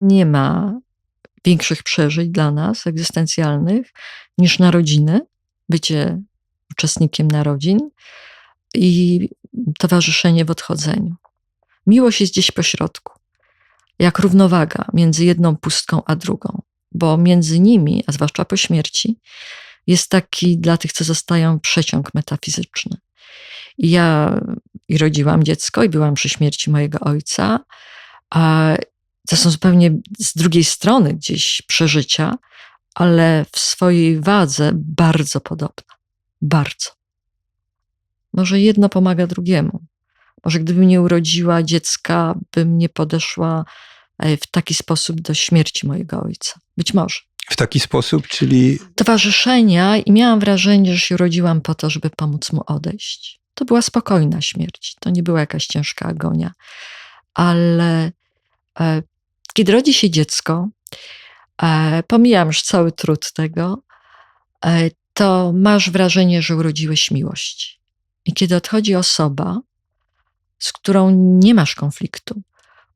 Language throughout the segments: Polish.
Nie ma większych przeżyć dla nas egzystencjalnych niż narodziny, bycie uczestnikiem narodzin i towarzyszenie w odchodzeniu. Miłość jest gdzieś pośrodku, jak równowaga między jedną pustką a drugą, bo między nimi, a zwłaszcza po śmierci, jest taki dla tych, co zostają, przeciąg metafizyczny. I ja i rodziłam dziecko, i byłam przy śmierci mojego ojca, a to są zupełnie z drugiej strony gdzieś przeżycia, ale w swojej wadze bardzo podobne. Bardzo. Może jedno pomaga drugiemu. Może gdybym nie urodziła dziecka, bym nie podeszła e, w taki sposób do śmierci mojego ojca. Być może. W taki sposób, czyli. Towarzyszenia i miałam wrażenie, że się urodziłam po to, żeby pomóc mu odejść. To była spokojna śmierć. To nie była jakaś ciężka agonia. Ale kiedy rodzi się dziecko, e, pomijam już cały trud tego, e, to masz wrażenie, że urodziłeś miłość. I kiedy odchodzi osoba, z którą nie masz konfliktu,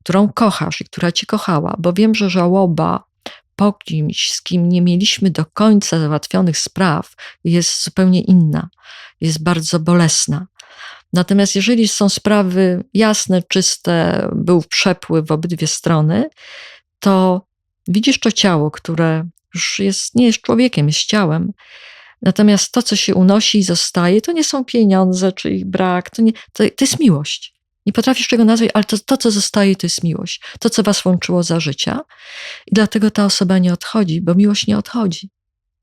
którą kochasz i która cię kochała, bo wiem, że żałoba po kimś, z kim nie mieliśmy do końca załatwionych spraw, jest zupełnie inna, jest bardzo bolesna. Natomiast jeżeli są sprawy jasne, czyste, był przepływ w obydwie strony, to widzisz to ciało, które już jest, nie jest człowiekiem, jest ciałem. Natomiast to, co się unosi i zostaje, to nie są pieniądze, czy ich brak, to, nie, to, to jest miłość. Nie potrafisz czego nazwać, ale to, to, co zostaje, to jest miłość. To, co was łączyło za życia. I dlatego ta osoba nie odchodzi, bo miłość nie odchodzi.